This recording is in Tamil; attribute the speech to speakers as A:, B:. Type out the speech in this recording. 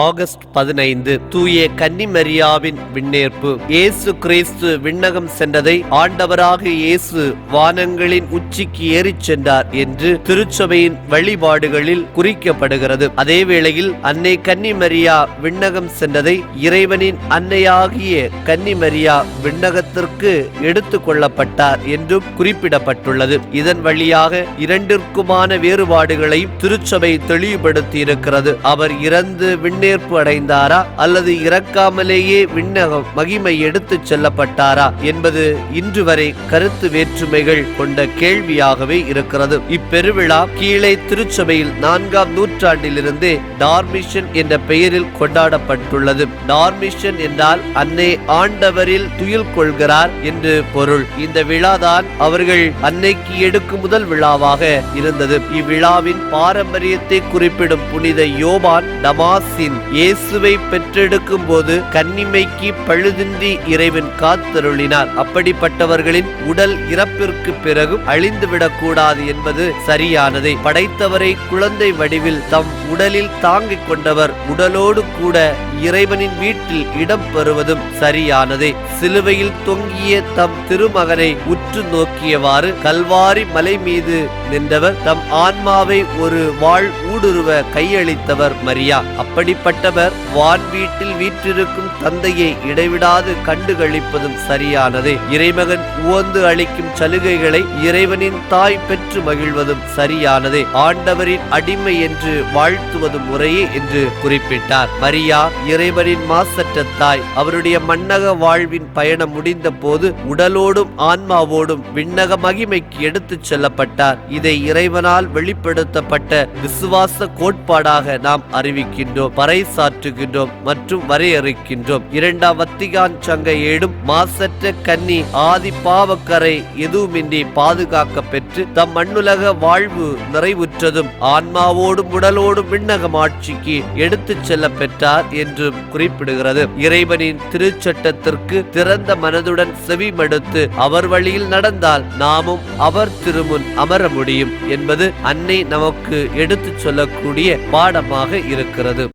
A: ஆகஸ்ட் பதினைந்து தூய கன்னிமரியாவின் விண்ணேற்பு. இயேசு கிறிஸ்து விண்ணகம் சென்றதை ஆண்டவராக இயேசு வானங்களின் உச்சிக்கு ஏறிச் சென்றார் என்று திருச்சபையின் வழிபாடுகளில் குறிக்கப்படுகிறது. அதே வேளையில் அன்னை கன்னிமரியா விண்ணகம் சென்றதை இறைவனின் அன்னையாகிய கன்னிமரியா விண்ணகத்திற்கு எடுத்து கொள்ளப்பட்டார் என்றும் குறிப்பிடப்பட்டுள்ளது. இதன் வழியாக இரண்டிற்குமான வேறுபாடுகளையும் திருச்சபை தெளிவுபடுத்தியிருக்கிறது. அவர் இறந்து முன்னேற்பு அடைந்தாரா அல்லது இறக்காமலேயே விண்ணகம் மகிமை எடுத்துச் செல்லப்பட்டாரா என்பது இன்று வரை கருத்து வேற்றுமைகள் கொண்ட கேள்வியாகவே இருக்கிறது. இப்பெருவிழா கீழே திருச்சபையில் நான்காம் நூற்றாண்டிலிருந்தே டார்மிஷன் என்ற பெயரில் கொண்டாடப்பட்டுள்ளது. டார்மிஷன் என்றால் அன்னை ஆண்டவரில் துயில் கொள்கிறார் என்று பொருள். இந்த விழாதான் அவர்கள் அன்னைக்கு எடுக்கும் முதல் விழாவாக இருந்தது. இவ்விழாவின் பாரம்பரியத்தை குறிப்பிடும் புனித யோபான் டமாசின் இயேசுவை பெற்றெடுக்கும் போது கன்னிமைக்கு பழுதின்றி இறைவன் காத்தருளினார். அப்படிப்பட்டவர்களின் உடல் இறப்பிற்கு பிறகும் அழிந்துவிடக் கூடாது என்பது சரியானதே. படைத்தவரை குழந்தை வடிவில் தம் உடலில் தாங்கிக் கொண்டவர் உடலோடு கூட இறைவனின் வீட்டில் இடம் பெறுவதும் சரியானதே. சிலுவையில் தொங்கிய தம் திருமகனை உற்று நோக்கியவாறு கல்வாரி மலை மீது நின்றவர் தம் ஆன்மாவை ஒரு வாழ் ஊடுருவ கையளித்தவர் மரியா. அப்படி அப்படிப்பட்டவர் வான் வீட்டில் வீற்றிருக்கும் தந்தையை இடைவிடாது கண்டுகளிப்பதும் சரியானது. இறைமகன் உவந்து அளிக்கும் சலுகைகளை இறைவனின் தாய் பெற்று மகிழ்வதும் சரியானது. ஆண்டவரின் அடிமை என்று வாழ்த்துவதும் முறையே என்று குறிப்பிட்டார். மரியா இறைவனின் மாசற்ற தாய் அவருடைய மன்னக வாழ்வின் பயணம் முடிந்த போது உடலோடும் ஆன்மாவோடும் விண்ணக மகிமைக்கு எடுத்துச் செல்லப்பட்டார். இதை இறைவனால் வெளிப்படுத்தப்பட்ட விசுவாச கோட்பாடாக நாம் அறிவிக்கின்றோம். பறைசாற்றுகின்றோம் மற்றும் வரையறுக்கின்றோம். இரண்டாம் வத்திகான் சங்க ஏடும் மாசற்ற கன்னி ஆதி பாவக்கரை எதுவுமின்றி பாதுகாக்க பெற்று தம் மண்ணுலக வாழ்வு நிறைவுற்றதும் ஆன்மாவோடும் உடலோடும் விண்ணகம் ஆட்சிக்கு எடுத்துச் செல்ல பெற்றார் என்றும் குறிப்பிடுகிறது. இறைவனின் திருச்சட்டத்திற்கு திறந்த மனதுடன் செவிமடுத்து அவர் வழியில் நடந்தால் நாமும் அவர் திருமுன் அமர முடியும் என்பது அன்னை நமக்கு எடுத்துச் சொல்லக்கூடிய பாடமாக இருக்கிறது.